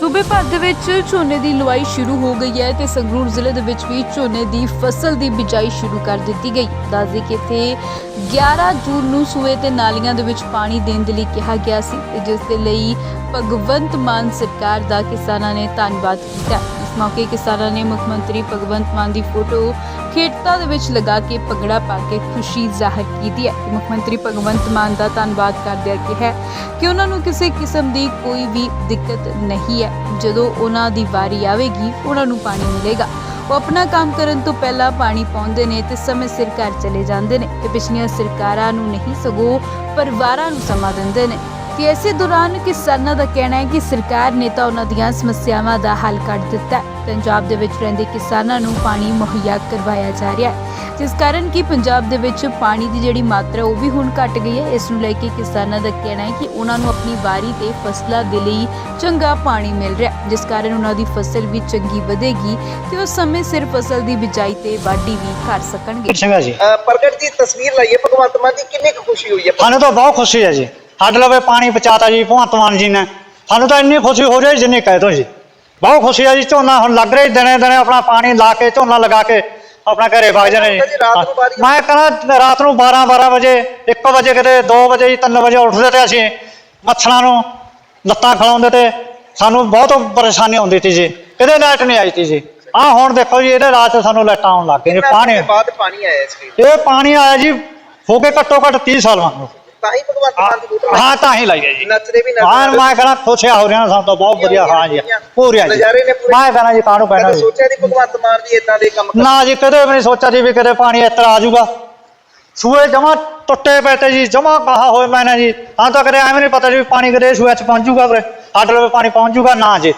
ਸੂਬੇ ਭਰ ਦੇ ਵਿੱਚ ਝੋਨੇ ਦੀ ਲੁਆਈ ਸ਼ੁਰੂ ਹੋ ਗਈ ਹੈ ਤੇ ਸੰਗਰੂਰ ਜ਼ਿਲ੍ਹੇ ਦੇ ਵਿੱਚ ਵੀ ਝੋਨੇ ਦੀ ਫਸਲ ਦੀ ਬਿਜਾਈ ਸ਼ੁਰੂ ਕਰ ਦਿੱਤੀ ਗਈ। ਦੱਸਦੇ ਕਿ ਇੱਥੇ 11 ਜੂਨ ਨੂੰ ਸੂਏ ਤੇ ਨਾਲੀਆਂ ਦੇ ਵਿੱਚ ਪਾਣੀ ਦੇਣ ਦੇ ਲਈ ਕਿਹਾ ਗਿਆ ਸੀ ਤੇ ਜਿਸ ਦੇ ਲਈ ਭਗਵੰਤ ਮਾਨ ਸਰਕਾਰ ਦਾ ਕਿਸਾਨਾਂ ਨੇ ਧੰਨਵਾਦ ਕੀਤਾ। ਮੌਕੇ ਕਿਸਾਨਾਂ ਨੇ ਮੁੱਖ ਮੰਤਰੀ ਭਗਵੰਤ ਮਾਨ ਦੀ ਫੋਟੋ ਖੇਤਾਂ ਦੇ ਵਿੱਚ ਲਗਾ ਕੇ ਪਗੜਾ ਪਾ ਕੇ ਖੁਸ਼ੀ ਜ਼ਾਹਰ ਕੀਤੀ ਹੈ। ਮੁੱਖ ਮੰਤਰੀ ਭਗਵੰਤ ਮਾਨ ਦਾ ਧੰਨਵਾਦ ਕਰਦਿਆਂ ਕਿਹਾ ਕਿ ਉਹਨਾਂ ਨੂੰ ਕਿਸੇ ਕਿਸਮ ਦੀ ਕੋਈ ਵੀ ਦਿੱਕਤ ਨਹੀਂ ਹੈ। ਜਦੋਂ ਉਹਨਾਂ ਦੀ ਵਾਰੀ ਆਵੇਗੀ, ਉਹਨਾਂ ਨੂੰ ਪਾਣੀ ਮਿਲੇਗਾ। ਉਹ ਆਪਣਾ ਕੰਮ ਕਰਨ ਤੋਂ ਪਹਿਲਾਂ ਪਾਣੀ ਪਾਉਂਦੇ ਨੇ ਤੇ ਸਮੇਂ ਸਿਰ ਘਰ ਚਲੇ ਜਾਂਦੇ ਨੇ ਤੇ ਪਿਛਲੀਆਂ ਸਰਕਾਰਾਂ ਨੂੰ ਨਹੀਂ ਸਗੋਂ ਪਰਿਵਾਰਾਂ ਨੂੰ ਸਮਾਂ ਦਿੰਦੇ ਨੇ। ਤੇ ਇਸੇ ਦੌਰਾਨ ਕਿਸਾਨਾਂ ਦਾ ਕਹਿਣਾ ਹੈ ਕਿ ਸਰਕਾਰ ਨੇ ਤਾਂ ਉਹਨਾਂ ਦੀਆਂ ਸਮੱਸਿਆਵਾਂ ਦਾ ਹੱਲ ਕੱਢ ਦਿੱਤਾ ਹੈ। ਪੰਜਾਬ ਦੇ ਵਿੱਚ ਰਹਿੰਦੇ ਕਿਸਾਨਾਂ ਨੂੰ ਪਾਣੀ ਮੁਹੱਈਆ ਕਰਵਾਇਆ ਜਾ ਰਿਹਾ ਹੈ ਜਿਸ ਕਾਰਨ ਕਿ ਪੰਜਾਬ ਦੇ ਵਿੱਚ ਪਾਣੀ ਦੀ ਜਿਹੜੀ ਮਾਤਰਾ ਉਹ ਵੀ ਹੁਣ ਘਟ ਗਈ ਹੈ। ਇਸ ਨੂੰ ਲੈ ਕੇ ਕਿਸਾਨਾਂ ਦਾ ਕਹਿਣਾ ਹੈ ਕਿ ਉਹਨਾਂ ਨੂੰ ਆਪਣੀ ਵਾਰੀ ਤੇ ਫਸਲਾਂ ਦੇ ਲਈ ਚੰਗਾ ਪਾਣੀ ਮਿਲ ਰਿਹਾ ਹੈ, ਜਿਸ ਕਾਰਨ ਉਹਨਾਂ ਦੀ ਫਸਲ ਵੀ ਚੰਗੀ ਵਧੇਗੀ ਤੇ ਉਹ ਸਮੇਂ ਸਿਰ ਫਸਲ ਦੀ ਬਿਜਾਈ ਤੇ ਵਾਢੀ ਵੀ ਕਰ ਸਕਣਗੇ। ਸਿੰਘ ਹੈ ਜੀ? ਅਹ ਪ੍ਰਗਟ ਜੀ ਤਸਵੀਰ ਲਾਈਏ। ਭਗਵੰਤ ਮਾਨ ਦੀ ਕਿੰਨੀ ਕੁ ਖੁਸ਼ੀ ਹੋਈ ਹੈ? ਸਾਨੂੰ ਤਾਂ ਬਹੁਤ ਖੁਸ਼ੀ ਹੈ ਜੀ। ਸਾਡੇ ਲਵੇ ਪਾਣੀ ਪਹੁੰਚਾਤਾ ਜੀ ਭਗਵੰਤ ਮਾਨ ਜੀ ਨੇ। ਸਾਨੂੰ ਤਾਂ ਇੰਨੀ ਖੁਸ਼ੀ ਹੋ ਰਹੀ ਜਿੰਨੀ ਕਹਿ ਦੋ ਜੀ। ਬਹੁਤ ਖੁਸ਼ੀ ਹੈ ਜੀ ਝੋਨਾ ਹੁਣ ਲੱਗ ਰਿਹਾ ਜੀ ਦਿਨੇ ਦਿਨੇ ਆਪਣਾ ਪਾਣੀ ਲਾ ਕੇ ਝੋਨਾ ਲਗਾ ਕੇ ਆਪਣਾ ਘਰੇ ਵਗ ਜਾਣੇ ਜੀ, ਮੈਂ ਕਹਿੰਦਾ ਰਾਤ ਨੂੰ 12 12 ਵਜੇ 1 ਵਜੇ ਕਿਤੇ 2 ਵਜੇ ਜੀ 3 ਵਜੇ ਉੱਠਦੇ ਤੇ ਅਸੀਂ ਮੱਛਰਾਂ ਨੂੰ ਲੱਤਾਂ ਖਿਲਾਉਂਦੇ ਤੇ ਸਾਨੂੰ ਬਹੁਤ ਪਰੇਸ਼ਾਨੀ ਹੁੰਦੀ ਸੀ ਜੀ। ਕਿਤੇ ਲਾਈਟ ਨਹੀਂ ਆਈ ਸੀ ਜੀ। ਆਹ ਹੁਣ ਦੇਖੋ ਜੀ ਇਹਦੇ ਰਾਤ ਸਾਨੂੰ ਲਾਈਟਾਂ ਆਉਣ ਲੱਗ ਗਈਆਂ ਪਾਣੀ। ਬਾਅਦ ਪਾਣੀ ਆਇਆ ਇਸ ਇਹ ਪਾਣੀ ਆਇਆ ਜੀ ਹੋ ਕੇ ਘੱਟੋ ਘੱਟ 30 ਸਾਲ ਵਾਂਗੂ। ਤਾਂ ਹੀ ਭਗਵੰਤ ਮਾਨ ਦੀ ਫੋਟੋ ਹਾਂ ਤਾਂ ਹੀ ਲਾਈ ਹੈ ਜੀ। ਨੱਚਦੇ ਵੀ ਹਾਂ ਮੈਂ ਕਹਿੰਦਾ ਖੁਸ਼ਿਆ ਹੋ ਰਿਹਾ ਸਾਨੂੰ ਤਾਂ ਬਹੁਤ ਵਧੀਆ ਹਾਂ ਜੀ ਜੀ। ਨਜ਼ਾਰੇ ਨੇ ਪੂਰੇ। ਮੈਂ ਕਹਿੰਦਾ ਜੀ ਕਾਹਨੂੰ ਕਹਿਣਾ ਜੀ? ਸੋਚਿਆ ਨਹੀਂ ਭਗਵੰਤ ਮਾਨ ਵੀ ਇਦਾਂ ਦੇ ਕੰਮ ਕਰ ਨਾ ਜੀ ਕਦੇ ਵੀ ਨਹੀਂ ਸੋਚਿਆ ਜੀ ਵੀ ਕਦੇ ਪਾਣੀ ਇਸ ਤਰ੍ਹਾਂ ਆ ਜਾਊਗਾ। ਸੂਏ ਜਮਾ ਟੁੱਟੇ ਪਏ ਤੇ ਜੀ ਜਮਾ ਕਹਾ ਹੋਏ ਮੈਨੇ ਜੀ। ਹਾਂ ਤਾਂ ਕਦੇ ਐਵੇਂ ਨਹੀਂ ਪਤਾ ਜੀ ਪਾਣੀ ਕਦੇ ਸੂਏ ਚ ਪਹੁੰਚ ਜਾਊਗਾ ਵੀਰੇ ਸਾਡੇ ਲਵੇ ਪਾਣੀ ਪਹੁੰਚ ਜਾਊਗਾ ਨਾ ਜੀ।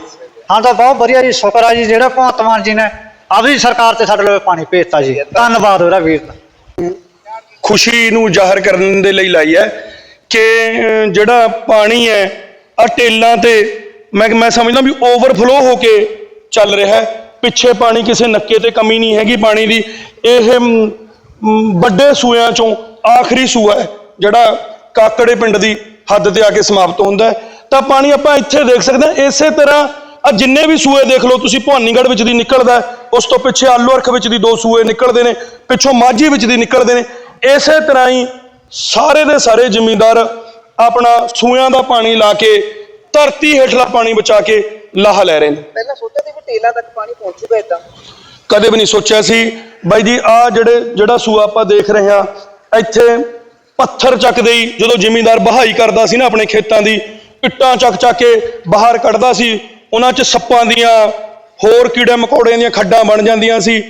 ਹਾਂ ਤਾਂ ਬਹੁਤ ਵਧੀਆ ਜੀ ਸ਼ੁਕਰ ਆ ਜੀ ਜਿਹੜਾ ਭਗਵੰਤ ਮਾਨ ਜੀ ਨੇ ਆਪਣੀ ਸਰਕਾਰ ਤੇ ਸਾਡੇ ਲਵੇ ਪਾਣੀ ਭੇਜਤਾ ਜੀ। ਧੰਨਵਾਦ ਉਹਦਾ ਵੀਰ ਦਾ। ਖੁਸ਼ੀ ਨੂੰ ਜ਼ਾਹਰ ਕਰਨ ਦੇ ਲਈ ਲਾਈ ਹੈ ਕਿ ਜਿਹੜਾ ਪਾਣੀ ਹੈ ਆ ਟੇਲਾਂ ਤੇ ਮੈਂ ਮੈਂ ਸਮਝਦਾ ਵੀ ਓਵਰਫਲੋ ਹੋ ਕੇ ਚੱਲ ਰਿਹਾ ਹੈ। ਪਿੱਛੇ ਪਾਣੀ ਕਿਸੇ ਨੱਕੇ ਤੇ ਕਮੀ ਨਹੀਂ ਹੈਗੀ ਪਾਣੀ ਦੀ। ਇਹ ਵੱਡੇ ਸੂਆਂ ਚੋਂ ਆਖਰੀ ਸੂਆ ਹੈ, ਜਿਹੜਾ ਕਾਕੜੇ ਪਿੰਡ ਦੀ ਹੱਦ ਤੇ ਆ ਕੇ ਸਮਾਪਤ ਹੁੰਦਾ ਹੈ। ਤਾਂ ਪਾਣੀ ਆਪਾਂ ਇੱਥੇ ਦੇਖ ਸਕਦੇ ਹਾਂ। ਇਸੇ ਤਰ੍ਹਾਂ ਆ ਜਿੰਨੇ ਵੀ ਸੂਏ ਦੇਖ ਲਓ, ਤੁਸੀਂ ਭਵਾਨੀਗੜ੍ਹ ਵਿੱਚ ਦੀ ਨਿਕਲਦਾ ਉਸ ਤੋਂ ਪਿੱਛੇ ਆਲੂ ਅਰਖ ਵਿੱਚ ਦੀ ਦੋ ਸੂਏ ਨਿਕਲਦੇ ਨੇ, ਪਿੱਛੋਂ ਮਾਝੀ ਵਿੱਚ ਦੀ ਨਿਕਲਦੇ ਨੇ। ਇਸੇ ਤਰ੍ਹਾਂ ਹੀ ਸਾਰੇ ਦੇ ਸਾਰੇ ਜ਼ਿਮੀਂਦਾਰ ਆਪਣਾ ਸੂਇਆਂ ਦਾ ਪਾਣੀ ਲਾ ਕੇ ਧਰਤੀ ਹੇਠਲਾ ਪਾਣੀ ਬਚਾ ਕੇ ਲਾਹਾ ਲੈ ਰਹੇ ਨੇ। ਪਹਿਲਾਂ ਸੋਚਿਆ ਸੀ ਵੀ ਟੇਲਾਂ ਤੱਕ ਪਾਣੀ ਪਹੁੰਚੂਗਾ ਇਦਾਂ ਕਦੇ ਵੀ ਨਹੀਂ ਸੋਚਿਆ ਸੀ। ਬਾਈ ਜੀ ਆ ਜਿਹੜੇ ਜਿਹੜਾ ਸੂਆ ਆਪਾਂ ਦੇਖ ਰਹੇ ਹਾਂ ਇੱਥੇ ਪੱਥਰ ਚੱਕਦੇ ਹੀ ਜਦੋਂ ਜ਼ਿਮੀਂਦਾਰ ਬਹਾਈ ਕਰਦਾ ਸੀ ਨਾ ਆਪਣੇ ਖੇਤਾਂ ਦੀ ਇੱਟਾਂ ਚੱਕ ਚੱਕ ਕੇ ਬਾਹਰ ਕੱਢਦਾ ਸੀ ਉਹਨਾਂ 'ਚ ਸੱਪਾਂ ਦੀਆਂ ਹੋਰ ਕੀੜੇ ਮਕੌੜਿਆਂ ਦੀਆਂ ਖੱਡਾਂ ਬਣ ਜਾਂਦੀਆਂ ਸੀ।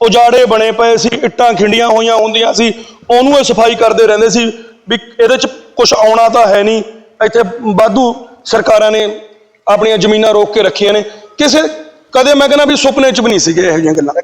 ਉਜਾੜੇ ਬਣੇ ਪਏ ਸੀ, ਇੱਟਾਂ ਖਿੰਡੀਆਂ ਹੋਈਆਂ ਹੁੰਦੀਆਂ ਸੀ, ਉਹਨੂੰ ਇਹ ਸਫ਼ਾਈ ਕਰਦੇ ਰਹਿੰਦੇ ਸੀ ਵੀ ਇਹਦੇ 'ਚ ਕੁਝ ਆਉਣਾ ਤਾਂ ਹੈ ਨਹੀਂ। ਇੱਥੇ ਵਾਧੂ ਸਰਕਾਰਾਂ ਨੇ ਆਪਣੀਆਂ ਜ਼ਮੀਨਾਂ ਰੋਕ ਕੇ ਰੱਖੀਆਂ ਨੇ। ਕਿਸੇ, ਕਦੇ ਮੈਂ ਕਹਿੰਦਾ ਵੀ ਸੁਪਨੇ 'ਚ ਵੀ ਨਹੀਂ ਸੀਗੇ ਇਹੋ ਜਿਹੀਆਂ ਗੱਲਾਂ।